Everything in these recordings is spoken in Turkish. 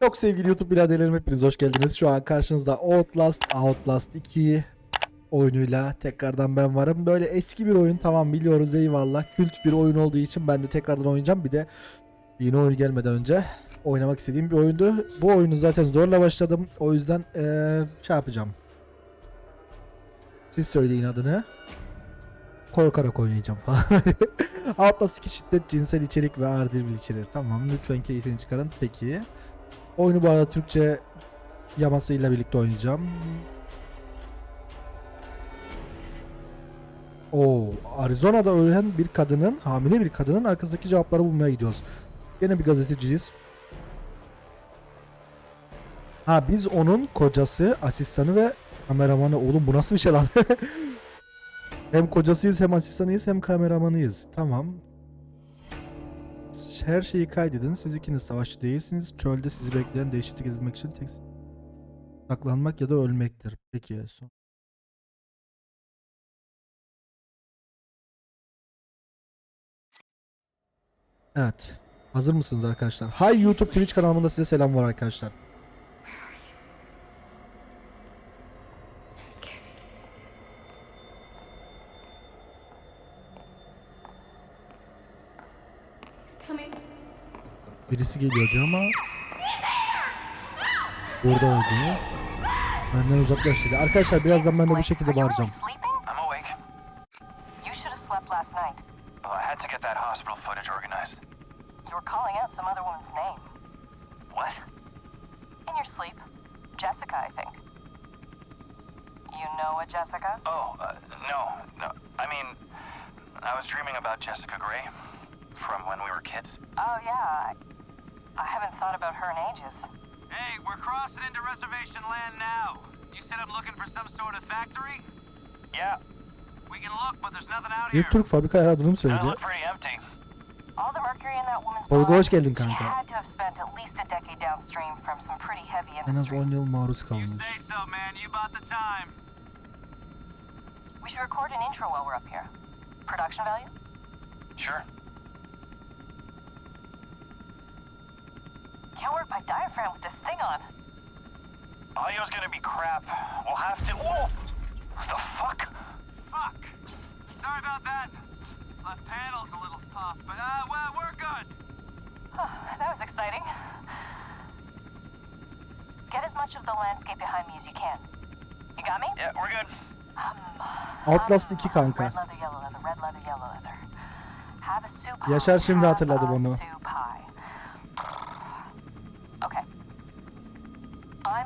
Çok sevgili YouTube biraderlerim hepiniz hoş geldiniz. Şu an karşınızda Outlast, Outlast 2 oyunuyla tekrardan ben varım. Böyle eski bir oyun tamam biliyoruz eyvallah. Kült bir oyun olduğu için ben de tekrardan oynayacağım. Bir de yeni oyun gelmeden önce oynamak istediğim bir oyundu. Bu oyunu zaten zorla başladım. O yüzden eee şey yapacağım. Siz söyleyin adını. Korkarak oynayacağım falan. Outlast 2 şiddet, cinsel içerik ve ağır dil içerir. Tamam lütfen keyfini çıkarın. Peki. Oyunu bu arada Türkçe yamasıyla birlikte oynayacağım. Oo, Arizona'da ölen bir kadının, hamile bir kadının arkasındaki cevapları bulmaya gidiyoruz. Yine bir gazeteciyiz. Ha biz onun kocası, asistanı ve kameramanı. Oğlum bu nasıl bir şey lan? hem kocasıyız hem asistanıyız hem kameramanıyız. Tamam. Her şeyi kaydedin. Siz ikiniz savaşçı değilsiniz. Çölde sizi bekleyen dehşeti gezmek için tek saklanmak ya da ölmektir. Peki son. Evet. Hazır mısınız arkadaşlar? Hay YouTube Twitch kanalımda size selam var arkadaşlar. Birisi geliyor diyor ama burada oldu. Benden uzaklaş dedi. Arkadaşlar birazdan ben de bu şekilde bağıracağım. Hey, we're crossing into reservation land now. You said I'm looking for some sort of factory? Yeah, We can look, but there's nothing out Bir here. Türk fabrika aradığını they söyledi. look pretty empty. All the mercury in that woman's body. blood, hoş geldin she kanka. had to have spent at least a decade downstream from some pretty heavy En az industry. 10 yıl maruz You say so, man. You bought the time. We should record an intro while we're up here. Production value? Sure. Can't work my diaphragm with this thing on. Audio's gonna be crap. We'll have to. Whoa! The fuck? Fuck. Sorry about that. Left panel's a little soft, but uh, well, we're good. that was exciting. Get as much of the landscape behind me as you can. You got me? Yeah, we're good. Outlast 2 kanka. Red leather, yellow leather, red leather, yellow leather. Have a soup Yaşar şimdi have hatırladı bunu. soup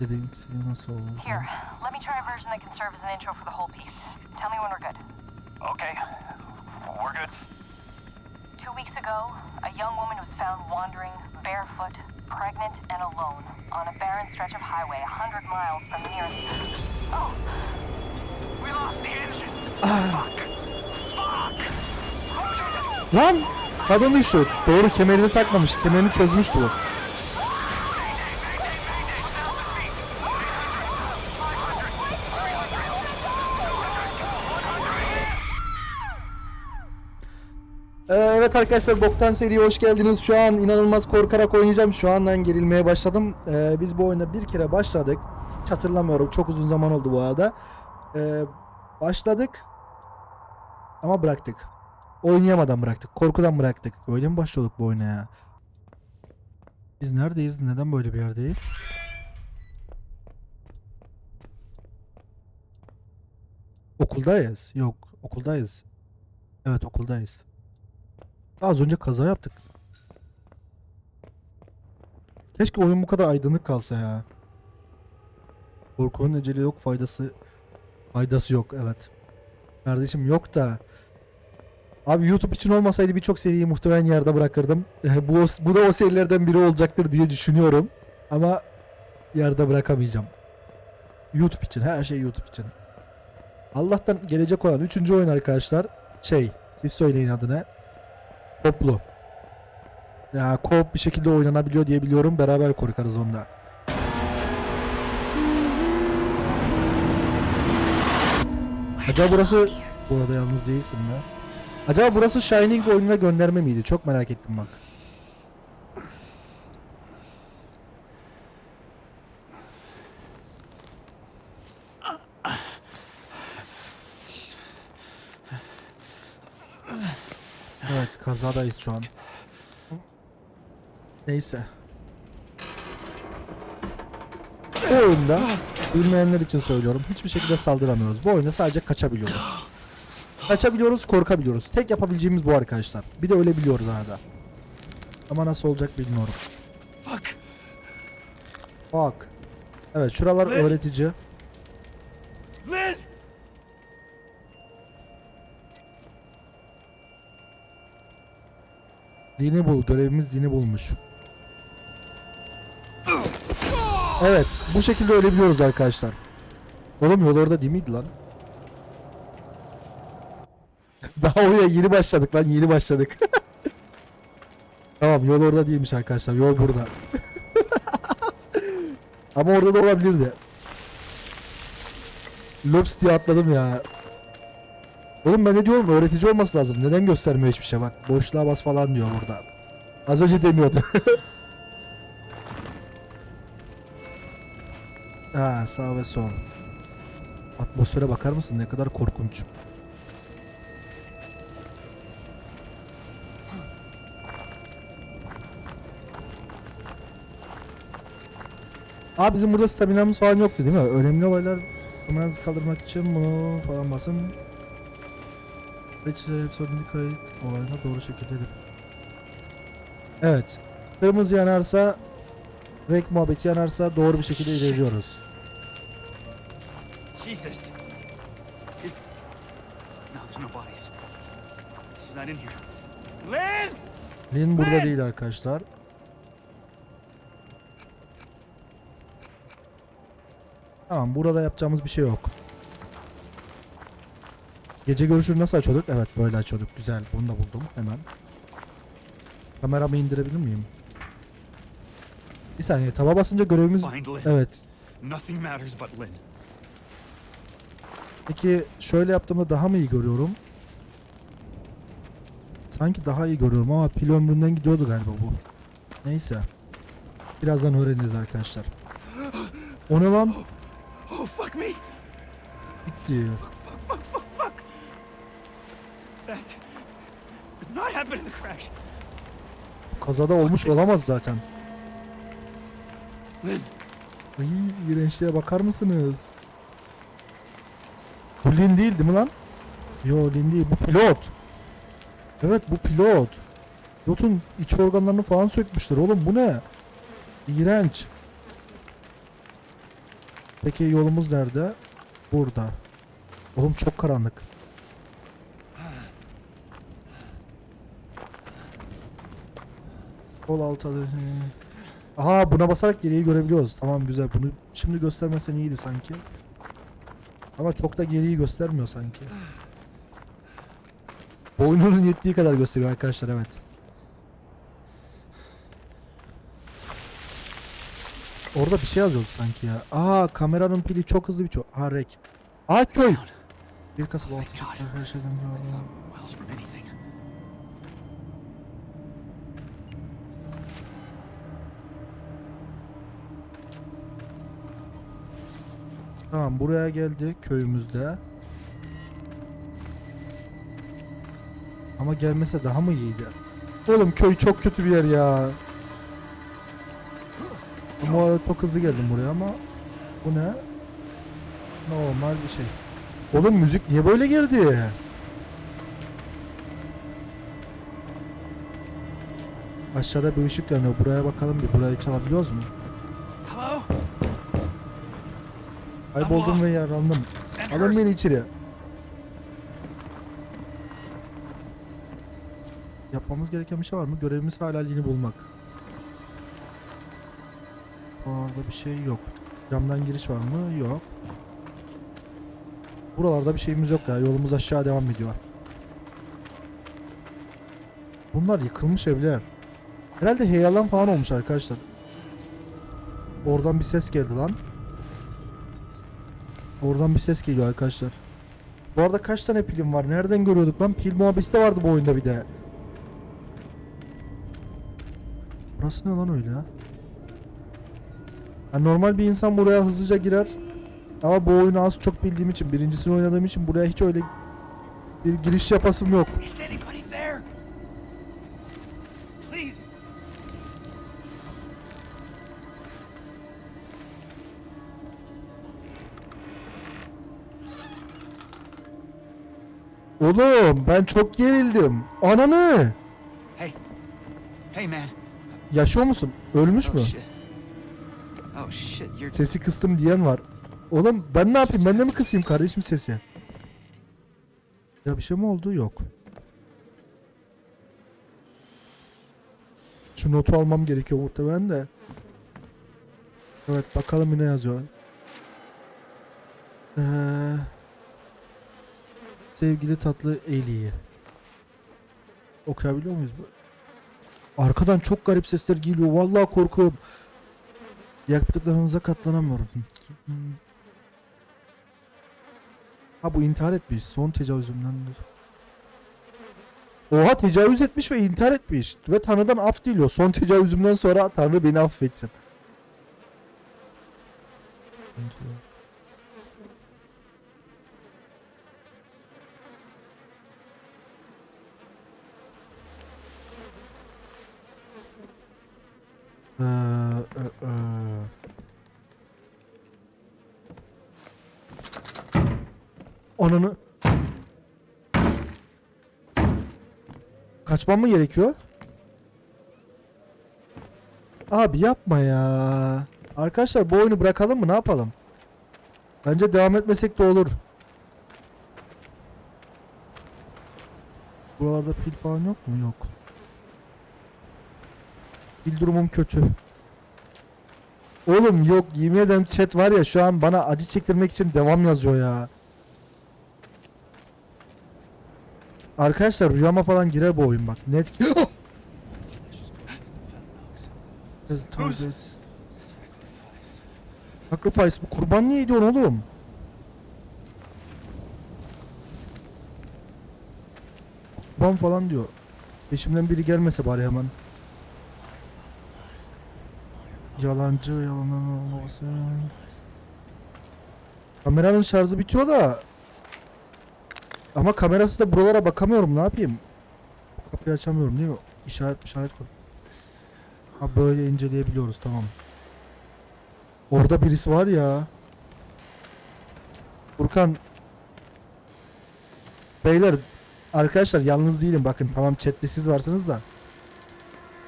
Dediğim istediğim nasıl oldu? Here, let me try a version that can serve as an intro for the whole piece. Tell me when we're good. Okay. We're good. Two weeks ago, a young woman was found wandering, barefoot, pregnant, and alone on a barren stretch of highway 100 miles from the nearest... Oh, We lost the engine. Lan! Kadın düştü. Doğru kemerini takmamış. Kemerini çözmüştü bu. Ee, Evet arkadaşlar Boktan seriye hoş geldiniz. Şu an inanılmaz korkarak oynayacağım. Şu andan gerilmeye başladım. Ee, biz bu oyuna bir kere başladık. Hiç hatırlamıyorum. Çok uzun zaman oldu bu arada. Ee, başladık. Ama bıraktık. Oynayamadan bıraktık. Korkudan bıraktık. Böyle mi başladık bu oyuna ya? Biz neredeyiz? Neden böyle bir yerdeyiz? Okuldayız. Yok. Okuldayız. Evet okuldayız. Az önce kaza yaptık. Keşke oyun bu kadar aydınlık kalsa ya. Korkunun eceli yok faydası faydası yok evet. Kardeşim yok da Abi YouTube için olmasaydı birçok seriyi muhtemelen yerde bırakırdım. Bu bu da o serilerden biri olacaktır diye düşünüyorum. Ama yerde bırakamayacağım. YouTube için her şey YouTube için. Allah'tan gelecek olan 3. oyun arkadaşlar. Şey, siz söyleyin adını. Toplu. Ya co bir şekilde oynanabiliyor diye biliyorum. Beraber korkarız onda. Acaba burası... Bu arada yalnız değilsin be. Acaba burası Shining oyununa gönderme miydi? Çok merak ettim bak. Evet kazadayız şu an. Neyse. Bu oyunda bilmeyenler için söylüyorum. Hiçbir şekilde saldıramıyoruz. Bu oyunda sadece kaçabiliyoruz. Kaçabiliyoruz, korkabiliyoruz. Tek yapabileceğimiz bu arkadaşlar. Bir de öyle biliyoruz arada. Ama nasıl olacak bilmiyorum. Fuck. Fuck. Evet şuralar öğretici. Lynn! Dini bul. Görevimiz dini bulmuş. Evet. Bu şekilde ölebiliyoruz arkadaşlar. Oğlum yol orada değil miydi lan? Daha oraya yeni başladık lan. Yeni başladık. tamam yol orada değilmiş arkadaşlar. Yol burada. Ama orada da olabilirdi. Lops diye atladım ya. Oğlum ben ne diyorum öğretici olması lazım. Neden göstermiyor hiçbir şey bak. Boşluğa bas falan diyor burada. Az önce demiyordu. ha sağ ve sol. Atmosfere bakar mısın ne kadar korkunç. Aa bizim burada staminamız falan yoktu değil mi? Önemli olaylar numaranızı kaldırmak için bunu falan basın. İçeri sorunlu kayıt olayına doğru şekildedir. Evet. Kırmızı yanarsa renk muhabbeti yanarsa doğru bir şekilde ilerliyoruz. Jesus. Is. No, there's no bodies. She's not in here. Lynn! Lin burada değil arkadaşlar. Tamam burada yapacağımız bir şey yok. Gece görüşünü nasıl açıyorduk? Evet böyle açıyorduk. Güzel. Bunu da buldum hemen. Kameramı indirebilir miyim? Bir saniye. Taba basınca görevimiz... Evet. Peki şöyle yaptığımda daha mı iyi görüyorum? Sanki daha iyi görüyorum ama pil ömründen gidiyordu galiba bu. Neyse. Birazdan öğreniriz arkadaşlar. O ne lan? Oh, fuck me! Gitti. Fuck, fuck, fuck, fuck! That did not happen in the crash. Kazada olmuş olamaz zaten. Lynn, Ay iğrençliğe bakar mısınız? Bu Lin değil değil mi lan? Yo Lin değil bu pilot. Evet bu pilot. Pilotun iç organlarını falan sökmüşler oğlum bu ne? İğrenç. Peki yolumuz nerede? Burada. Oğlum çok karanlık. Altı adresi. Aha buna basarak geriyi görebiliyoruz. Tamam güzel. Bunu şimdi göstermesen iyiydi sanki. Ama çok da geriyi göstermiyor sanki. Boynunun yettiği kadar gösteriyor arkadaşlar evet. Orada bir şey yazıyordu sanki ya. Aa kameranın pili çok hızlı bitiyor. Ha rek. Aa köy. Bir kasaba altı her şeyden gördüm. Tamam buraya geldi köyümüzde. Ama gelmese daha mı iyiydi? Oğlum köy çok kötü bir yer ya. O arada çok hızlı geldim buraya ama bu ne? Normal bir şey. Oğlum müzik niye böyle girdi? Aşağıda bir ışık yanıyor. Buraya bakalım bir. Burayı çalabiliyoruz mu? Kayboldum ve yaralandım. Alın beni içeri. Yapmamız gereken bir şey var mı? Görevimiz hala Lin'i bulmak. Orada bir şey yok. Camdan giriş var mı? Yok. Buralarda bir şeyimiz yok ya. Yolumuz aşağı devam ediyor. Bunlar yıkılmış evler. Herhalde heyelan falan olmuş arkadaşlar. Oradan bir ses geldi lan. Oradan bir ses geliyor arkadaşlar. Bu arada kaç tane pilim var? Nereden görüyorduk lan? Pil muhabbeti de vardı bu oyunda bir de. Burası ne lan öyle ya? Yani normal bir insan buraya hızlıca girer. Ama bu oyunu az çok bildiğim için, birincisini oynadığım için buraya hiç öyle bir giriş yapasım yok. Oğlum ben çok gerildim. Ananı! Hey. Hey, man. Yaşıyor musun? Ölmüş mü? Oh, shit. Oh. Sesi kıstım diyen var. Oğlum ben ne yapayım? Ben de mi kısayım kardeşim sesi? Ya bir şey mi oldu? Yok. Şu notu almam gerekiyor muhtemelen de. Evet bakalım ne yazıyor. Ee, sevgili tatlı Eli. Okuyabiliyor muyuz? Arkadan çok garip sesler geliyor. Vallahi korkuyorum. Yaptıklarınıza katlanamıyorum. Ha bu intihar etmiş. Son tecavüzümdendir. Oha tecavüz etmiş ve intihar etmiş. Ve Tanrı'dan af diliyor. Son tecavüzümden sonra Tanrı beni affetsin. Ee, e, e. Ananı. Kaçmam mı gerekiyor? Abi yapma ya. Arkadaşlar bu oyunu bırakalım mı? Ne yapalım? Bence devam etmesek de olur. Buralarda pil falan yok mu? Yok. Pil durumum kötü. Oğlum yok yemin ederim chat var ya şu an bana acı çektirmek için devam yazıyor ya. Arkadaşlar rüyama falan girer bu oyun bak. Net. Sacrifice bu kurban niye ediyorsun oğlum? Kurban falan diyor. Peşimden biri gelmese bari hemen. Yalancı yalanan olması. Kameranın şarjı bitiyor da. Ama kamerası da buralara bakamıyorum ne yapayım? Kapıyı açamıyorum değil mi? İşaret işaret koy. Ha böyle inceleyebiliyoruz tamam. Orada birisi var ya. Furkan. Beyler arkadaşlar yalnız değilim bakın tamam chatte siz varsınız da.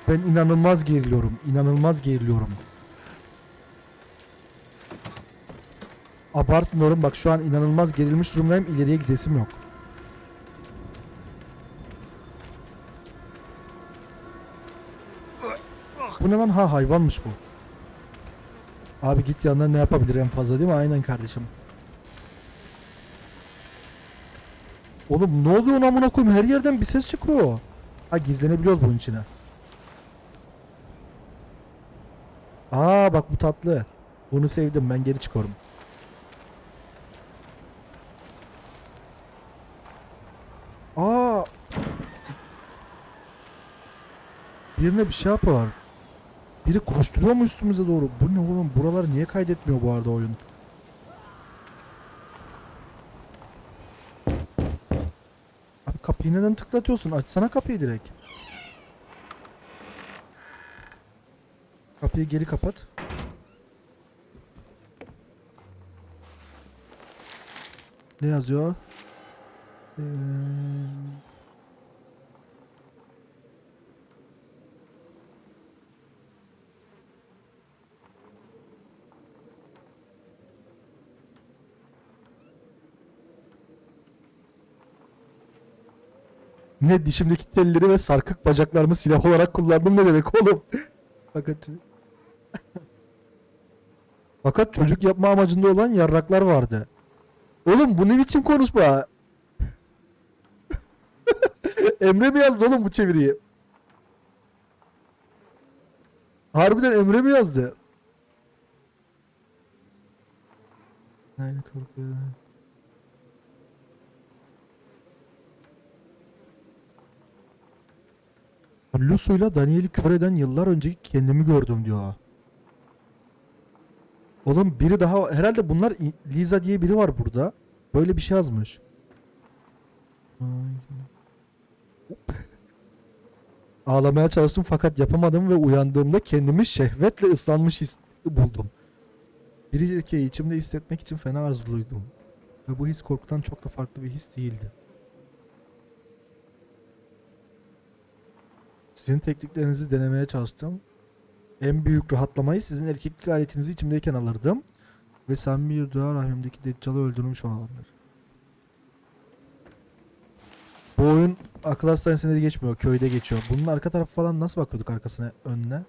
Ben inanılmaz geriliyorum. inanılmaz geriliyorum. Abartmıyorum bak şu an inanılmaz gerilmiş durumdayım. ileriye gidesim yok. Bu ne lan? Ha hayvanmış bu. Abi git yanına ne yapabilir en fazla değil mi? Aynen kardeşim. Oğlum ne oluyor amına koyayım? Her yerden bir ses çıkıyor. Ha gizlenebiliyoruz bunun içine. Aa bak bu tatlı. Bunu sevdim ben geri çıkıyorum. Aa. Birine bir şey yapar. Biri koşturuyor mu üstümüze doğru? Bu ne oğlum? Buraları niye kaydetmiyor bu arada oyun? Abi kapıyı neden tıklatıyorsun? Açsana kapıyı direkt. Kapıyı geri kapat. Ne yazıyor? Ee... Ne dişimdeki telleri ve sarkık bacaklarımı silah olarak kullandım ne demek oğlum? Fakat Fakat çocuk yapma amacında olan yarraklar vardı. Oğlum bu ne biçim konuşma? Emre mi yazdı oğlum bu çeviriyi? Harbiden Emre mi yazdı? Aynı korku. Lusu'yla Daniel'i kör eden yıllar önceki kendimi gördüm diyor. Oğlum biri daha herhalde bunlar Lisa diye biri var burada. Böyle bir şey yazmış. Ay. Ağlamaya çalıştım fakat yapamadım ve uyandığımda kendimi şehvetle ıslanmış his buldum. Bir erkeği içimde hissetmek için fena arzuluydum. Ve bu his korkudan çok da farklı bir his değildi. Sizin tekniklerinizi denemeye çalıştım. En büyük rahatlamayı sizin erkeklik aletinizi içimdeyken alırdım. Ve sen bir dua rahimdeki Deccal'ı öldürmüş olanlar. Bu oyun akıl hastanesinde de geçmiyor. Köyde geçiyor. Bunun arka tarafı falan nasıl bakıyorduk arkasına önüne?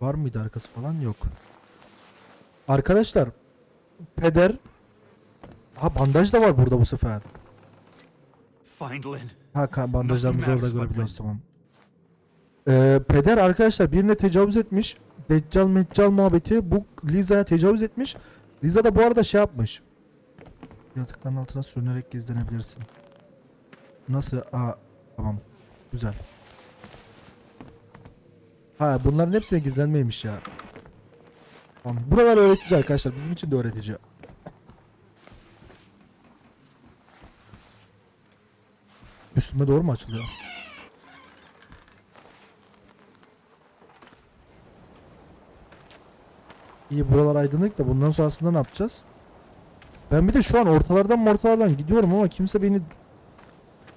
Var mıydı arkası falan? Yok. Arkadaşlar. Peder. Ha bandaj da var burada bu sefer. Ha bandajlarımızı orada görebiliyoruz tamam. Ee, peder arkadaşlar birine tecavüz etmiş. Deccal meccal muhabbeti bu Liza'ya tecavüz etmiş. Liza da bu arada şey yapmış. Yatakların altına sürünerek gizlenebilirsin. Nasıl? Aa, tamam. Güzel. Ha bunların hepsine gizlenmeymiş ya. Tamam. Buralar öğretici arkadaşlar. Bizim için de öğretici. Üstüme doğru mu açılıyor? İyi buralar aydınlık da bundan sonrasında ne yapacağız? Ben bir de şu an ortalardan ortalardan gidiyorum ama kimse beni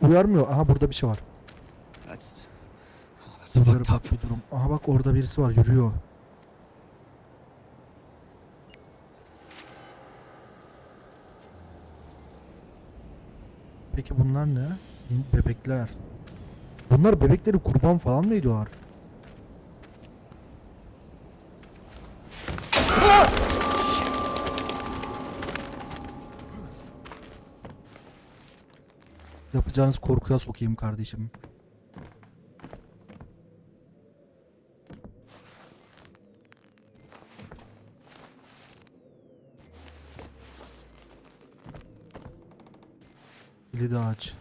uyarmıyor. Aha burada bir şey var. That's. That's fucked up. bir durum. Aha bak orada birisi var yürüyor. Peki bunlar ne? Bebekler. Bunlar bebekleri kurban falan mı ediyorlar? Yapacağınız korkuya sokayım kardeşim. Kilidi aç.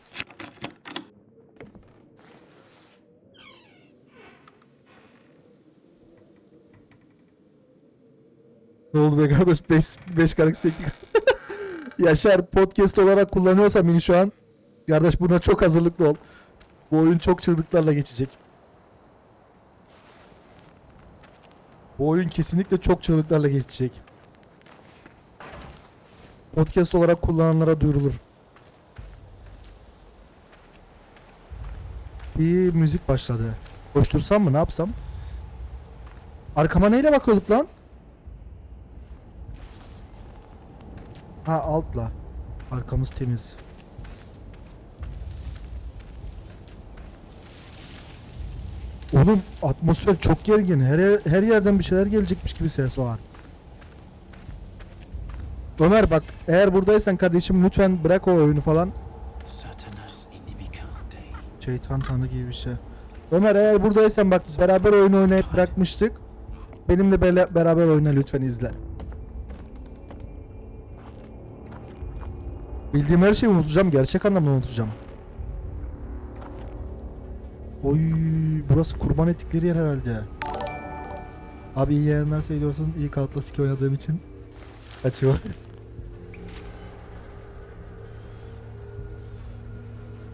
Ne oldu be kardeş? 5 5 karakter sektik. Yaşar podcast olarak kullanıyorsa beni şu an. Kardeş buna çok hazırlıklı ol. Bu oyun çok çığlıklarla geçecek. Bu oyun kesinlikle çok çığlıklarla geçecek. Podcast olarak kullananlara duyurulur. Bir müzik başladı. Koştursam mı ne yapsam? Arkama neyle bakıyorduk lan? Ha altla. Arkamız temiz. Oğlum atmosfer çok gergin. Her her yerden bir şeyler gelecekmiş gibi ses var. Ömer bak eğer buradaysan kardeşim lütfen bırak o oyunu falan. Şeytan tanrı gibi bir şey. Ömer eğer buradaysan bak beraber oyun oynayıp bırakmıştık. Benimle bele- beraber oyna lütfen izle. Bildiğim her şeyi unutacağım. Gerçek anlamda unutacağım. Oy, burası kurban ettikleri yer herhalde. Abi iyi yayınlar seviyorsun. İyi Outlaw 2 oynadığım için. Kaçıyor.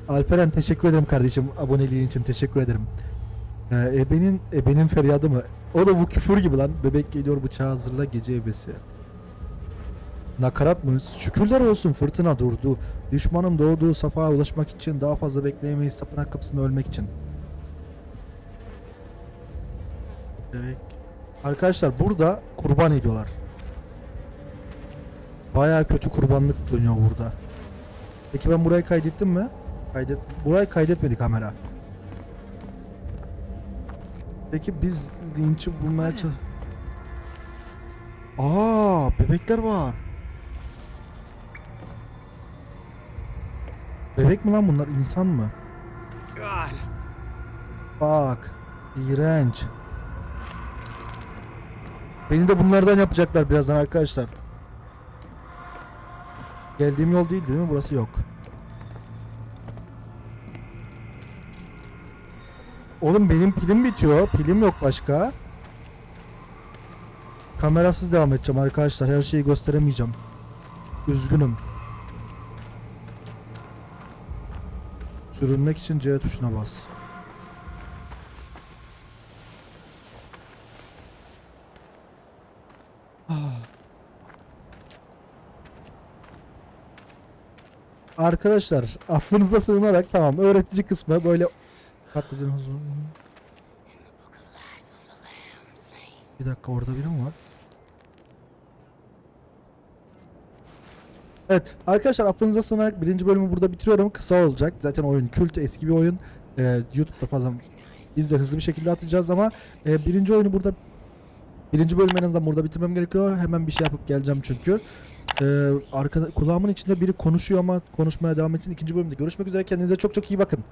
Alperen teşekkür ederim kardeşim. Aboneliğin için teşekkür ederim. Ee, ebenin, ebenin feryadı mı? O da bu küfür gibi lan. Bebek geliyor bıçağı hazırla gece ebesi. Nakarat mı? Şükürler olsun fırtına durdu. Düşmanın doğduğu safhaya ulaşmak için daha fazla bekleyemeyiz tapınak kapısında ölmek için. Evet. Arkadaşlar burada kurban ediyorlar. Baya kötü kurbanlık dönüyor burada. Peki ben burayı kaydettim mi? Kaydet burayı kaydetmedi kamera. Peki biz linçi bulmaya çalış... Aa, bebekler var. Bebek mi lan bunlar? İnsan mı? God. Bak. iğrenç. Beni de bunlardan yapacaklar birazdan arkadaşlar. Geldiğim yol değil değil mi? Burası yok. Oğlum benim pilim bitiyor. Pilim yok başka. Kamerasız devam edeceğim arkadaşlar. Her şeyi gösteremeyeceğim. Üzgünüm. Sürünmek için C tuşuna bas. Arkadaşlar affınıza sığınarak tamam öğretici kısmı böyle. Bir dakika orada biri mi var? Evet arkadaşlar affınıza sığınarak birinci bölümü burada bitiriyorum. Kısa olacak. Zaten oyun kült eski bir oyun. Ee, YouTube'da falan biz de hızlı bir şekilde atacağız ama e, birinci oyunu burada birinci bölümü en azından burada bitirmem gerekiyor. Hemen bir şey yapıp geleceğim çünkü. Ee, arkada, kulağımın içinde biri konuşuyor ama konuşmaya devam etsin. İkinci bölümde görüşmek üzere. Kendinize çok çok iyi bakın.